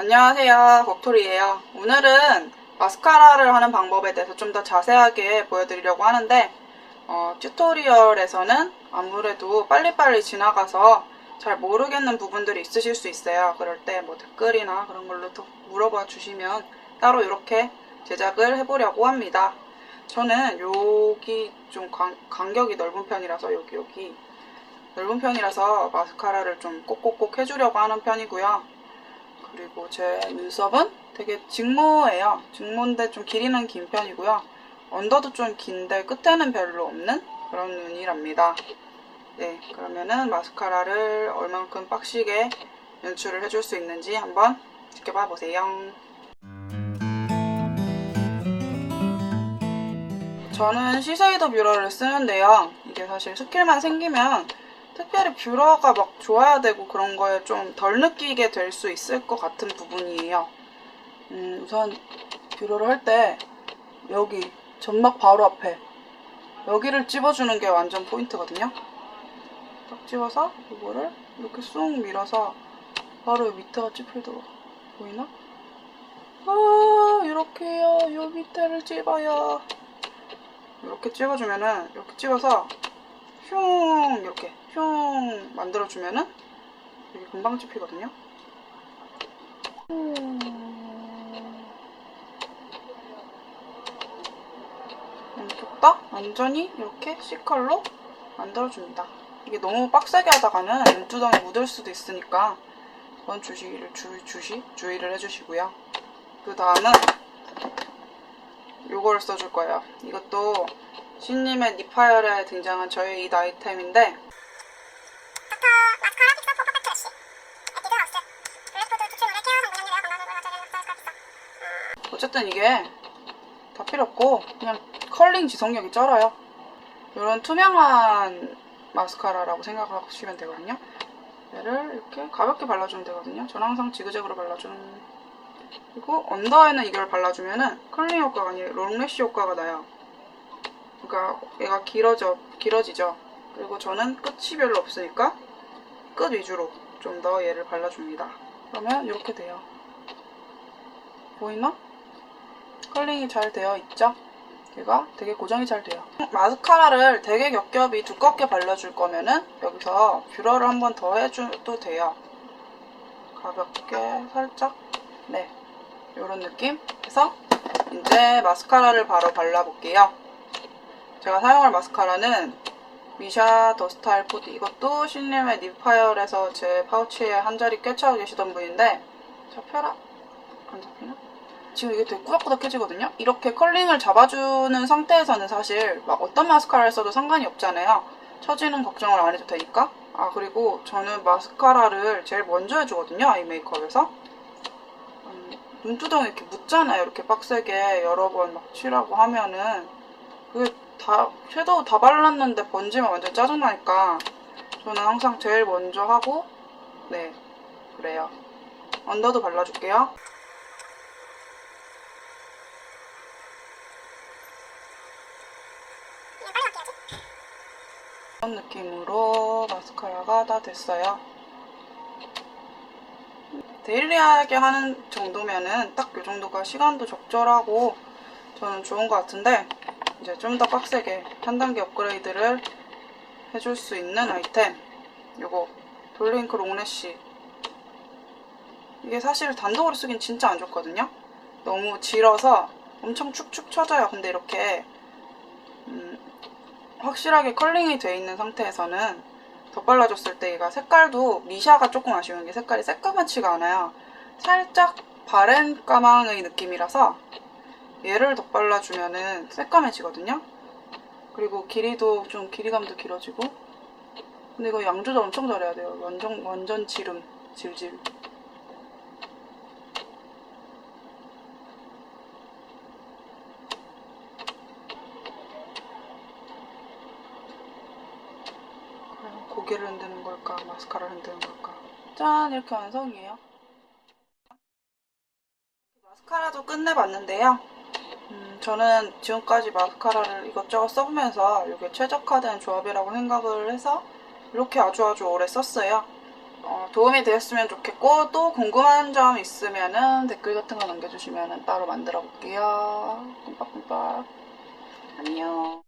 안녕하세요. 벅토리예요. 오늘은 마스카라를 하는 방법에 대해서 좀 더 자세하게 보여드리려고 하는데 어, 튜토리얼에서는 아무래도 빨리빨리 지나가서 잘 모르겠는 부분들이 있으실 수 있어요. 그럴 때 뭐 댓글이나 그런 걸로 또 물어봐 주시면 따로 이렇게 제작을 해보려고 합니다. 저는 여기 좀 간, 간격이 넓은 편이라서 여기 여기 넓은 편이라서 마스카라를 좀 꼭꼭꼭 해주려고 하는 편이고요. 그리고 제 눈썹은 되게 직모예요. 직모인데 좀 길이는 긴 편이고요. 언더도 좀 긴데 끝에는 별로 없는 그런 눈이랍니다. 네, 그러면은 마스카라를 얼만큼 빡시게 연출을 해줄 수 있는지 한번 지켜봐 보세요. 저는 시세이더 뷰러를 쓰는데요. 이게 사실 스킬만 생기면 특별히 뷰러가 막 좋아야 되고 그런 거에 좀 덜 느끼게 될 수 있을 것 같은 부분이에요. 음, 우선 뷰러를 할 때 여기 점막 바로 앞에 여기를 찝어주는 게 완전 포인트거든요. 딱 찝어서 이거를 이렇게 쑥 밀어서 바로 이 밑에가 찝히더라고. 보이나? 아, 이렇게요. 요 밑에를 찝어요. 이렇게 찍어주면은 이렇게 찍어서 흉 이렇게 흉 만들어주면은 이게 금방 찝히거든요. 왼쪽 다 완전히 이렇게 C컬로 만들어줍니다. 이게 너무 빡세게 하다가는 눈두덩이 묻을 수도 있으니까 그건 주시를 주, 주시 주의를 해주시고요. 그 다음은 요거를 써줄 거예요. 이것도 신님의 니파열에 등장한 저의 이 스카피서 어쨌든 이게 다 필요 없고 그냥 컬링 지속력이 쩔어요. 이런 투명한 마스카라라고 생각하시면 되거든요. 얘를 이렇게 가볍게 발라주면 되거든요. 저는 항상 지그재그로 발라주는 그리고 언더에는 이걸 발라주면은 컬링 효과가 아니라 롱래쉬 효과가 나요. 그러니까 얘가 길어져 길어지죠. 그리고 저는 끝이 별로 없으니까 끝 위주로 좀 더 얘를 발라줍니다. 그러면 이렇게 돼요. 보이나? 컬링이 잘 되어 있죠? 얘가 되게 고정이 잘 돼요. 마스카라를 되게 겹겹이 두껍게 발라줄 거면은 여기서 뷰러를 한 번 더 해줘도 돼요. 가볍게 살짝 네 이런 느낌 해서 이제 마스카라를 바로 발라볼게요. 제가 사용할 마스카라는 미샤 더 스타일 코디 이것도 신림의 립파열에서 제 파우치에 한 자리 꿰차고 계시던 분인데 잡혀라 안 잡히나? 지금 이게 되게 꾸덕꾸덕 해지거든요? 이렇게 컬링을 잡아주는 상태에서는 사실 막 어떤 마스카라를 써도 상관이 없잖아요. 처지는 걱정을 안 해도 되니까. 아, 그리고 저는 마스카라를 제일 먼저 해주거든요, 아이 메이크업에서. 음, 눈두덩이 이렇게 묻잖아요, 이렇게 빡세게 여러 번 막 칠하고 하면은. 그게 다, 섀도우 다 발랐는데 번지면 완전 짜증나니까. 저는 항상 제일 먼저 하고, 네, 그래요. 언더도 발라줄게요. 이런 느낌으로 마스카라가 다 됐어요. 데일리하게 하는 정도면은 딱 이 정도가 시간도 적절하고 저는 좋은 것 같은데 이제 좀 더 빡세게 한 단계 업그레이드를 해줄 수 있는 아이템. 요거 돌링크 롱래쉬 이게 사실 단독으로 쓰긴 진짜 안 좋거든요? 너무 질어서 엄청 축축 처져요 근데 이렇게. 음, 확실하게 컬링이 돼 있는 상태에서는 덧발라줬을 때 얘가 색깔도 미샤가 조금 아쉬운 게 색깔이 새까맣지가 않아요. 살짝 바렌 까망의 느낌이라서 얘를 덧발라주면은 새까매지거든요. 그리고 길이도 좀 길이감도 길어지고 근데 이거 양 조절 엄청 잘해야 돼요. 완전 완전 지름 질질. 고개를 흔드는 걸까 마스카라를 흔드는 걸까 짠 이렇게 완성이에요 마스카라도 끝내봤는데요 음, 저는 지금까지 마스카라를 이것저것 써보면서 이게 최적화된 조합이라고 생각을 해서 이렇게 아주 아주 오래 썼어요. 어, 도움이 되었으면 좋겠고 또 궁금한 점 있으면 은 댓글 같은 거 남겨주시면 따로 만들어 볼게요. 끔빡끔빡. 안녕.